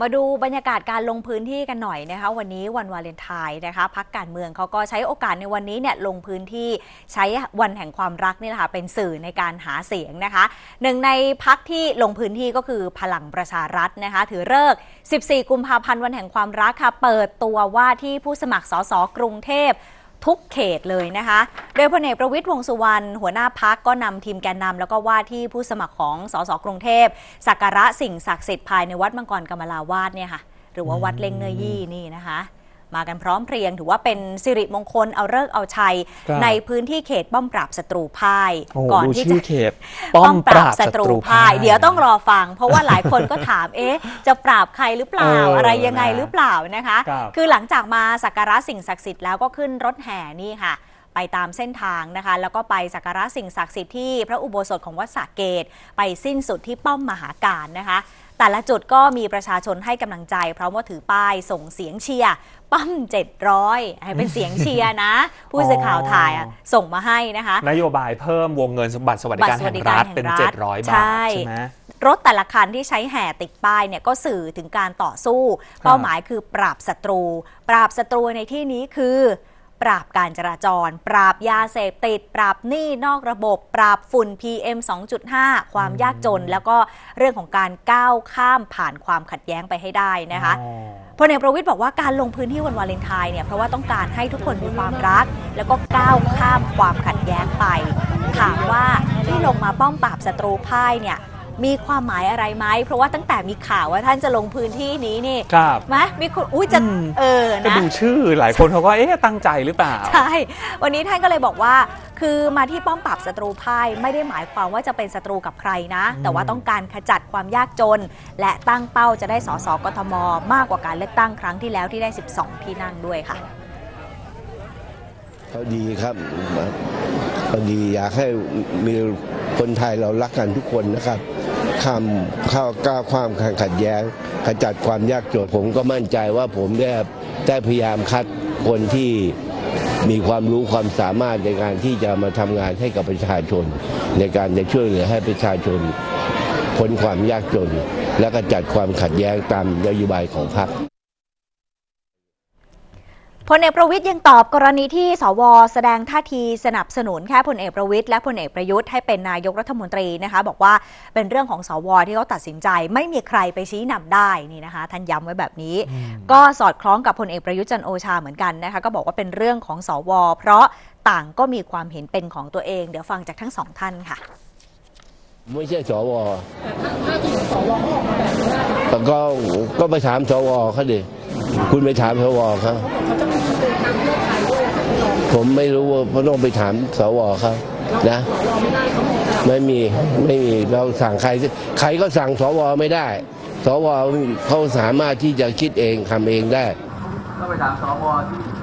มาดูบรรยากาศการลงพื้นที่กันหน่อยนะคะ วันนี้วันวาเลนไทน์นะคะพักการเมืองเขาก็ใช้โอกาสในวันนี้เนี่ยลงพื้นที่ใช้วันแห่งความรักนี่แหละค่ะเป็นสื่อในการหาเสียงนะคะหนึ่งในพักที่ลงพื้นที่ก็คือพลังประชารัฐนะคะ ถือเลิกษ์14 กุมภาพันธ์วันแห่งความรักค่ะ เปิดตัวว่าที่ผู้สมัครสสกรุงเทพ ทุกเขตเลยนะคะ โดยพลเอกประวิตยวงสุวรรณหัวหน้าพักก็นำทีมแกนนำแล้วก็ว่าที่ผู้สมัครของสสกรุงเทพสักการะสิ่งศักดิ์สิทธิ์ภายในวัดมังกรกรมลาวาสเนี่ยค่ะ หรือว่าวัดเล่งเนยี่นี่นะคะ มากันพร้อมเพรียง ถือว่าเป็นสิริมงคลเอาเลิกษ์เอาชัย ครับ ในพื้นที่เขตป้อมปราบศัตรูพ่ายโอ้โหก่อนดูที่ชื่จะ อเขต ป้อมปราบศัตรูพ่าย เดี๋ยวต้องรอฟัง เพราะว่าหลายคนก็ถาม เอ๊ะ จะปราบใครหรือเปล่า เออออะไรยังไงนะหรือเปล่านะคะ ครับ คือหลังจากมาสักการะสิ่งศักดิ์สิทธิ์แล้วก็ขึ้นรถแห่นี่ค่ะ ไปตามเส้นทางนะคะ แล้วก็ไปสักการะสิ่งศักดิ์สิทธิ์ที่พระอุโบสถของวัดสระเกต ไปสิ้นสุดที่ป้อมมหาการนะคะ แต่ละจุดก็มีประชาชนให้กำลังใจพร้อมว่าถือป้ายส่งเสียงเชียร์ป้อม700ให้เป็นเสียงเชียร์นะ ผู้สื่อข่าวถ่ายอะส่งมาให้นะคะ นโยบายเพิ่มวงเงินบัตรสวัสดิการบัตรสวัแห่สดิงการรัฐแห่งเป็นรัฐ700 บาใช่ทใช่ไหมรถแต่ละคันที่ใช้แห่ติดป้ายเนี่ยก็สื่อถึงการต่อสู้ เป้าหมายคือปราบศัตรู ปราบศัตรูในที่นี้คือ ปราบการจราจร ปราบยาเสพติด ปราบหนี้นอกระบบ ปราบฝุ่น PM 2.5 ความยากจน แล้วก็เรื่องของการก้าวข้ามผ่านความขัดแย้งไปให้ได้นะคะอ๋อพลเอกประวิตยบอกว่าการลงพื้นที่วันวาเลนไทน์เนี่ยเพราะว่าต้องการให้ทุกคนมีความรัก แล้วก็ก้าวข้ามความขัดแย้งไป ถามว่าที่ลงมาป้อมปราบศัตรูพ่ายเนี่ย มีความหมายอะไรไหมเพราะว่าตั้งแต่มีข่าวว่าท่านจะลงพื้นที่นี้นี่ครับไหมมีคนอุ้ยจะอืม เออก็นะดูชื่อหลายคนเขาก็เอ๊ะตั้งใจหรือเปล่า ใช่วันนี้ท่านก็เลยบอกว่า คือมาที่ป้อมปราบศัตรูพ่ายไม่ได้หมายความว่าจะเป็นศัตรูกับใครนะ อืม แต่ว่าต้องการขจัดความยากจน และตั้งเป้าจะได้สสกทม มากกว่าการเลือกตั้งครั้งที่แล้วที่ได้ 12 ที่นั่งด้วยค่ะเขาดีครับเขาดีอยากให้มีคนไทยเรารักกันทุกคนนะครับ ข้ามเข้าก้าวความขัดแย้งขจัดความยากจนผมก็มั่นใจว่าผมได้ได้พยายามคัดคนที่มีความรู้ความสามารถในการที่จะมาทำงานให้กับประชาชน ในการจะช่วยเหลือให้ประชาชนพ้นความยากจน และก็จัดความขัดแย้งตามนโยบายของพรรค พลเอกประวิทย์ยังตอบกรณีที่สวแสดงท่าทีสนับสนุนแค่พลเอกประวิทย์และพลเอกประยุทธ์ให้เป็นนายกรัฐมนตรีนะคะ บอกว่าเป็นเรื่องของสวที่เขาตัดสินใจ ไม่มีใครไปชี้นำได้นี่นะคะท่านย้ำไว้แบบนี้ ก็สอดคล้องกับพลเอกประยุทธ์จันทร์โอชาเหมือนกันนะคะก็บอกว่าเป็นเรื่องของสว เพราะต่างก็มีความเห็นเป็นของตัวเอง เดี๋ยวฟังจากทั้งสองท่านค่ะ ไม่ใช่สวแต่ก็ก็ไปถามสวเขาดิคุณไปถามสวเขา ผมไม่รู้ว่าพต้องไปถามสวเขานะไม่มีไม่มีเราสั่งใครใครก็สั่งสวไม่ได้ สวเขาสามารถที่จะคิดเองทำเองได้ต้องไปถามสวที่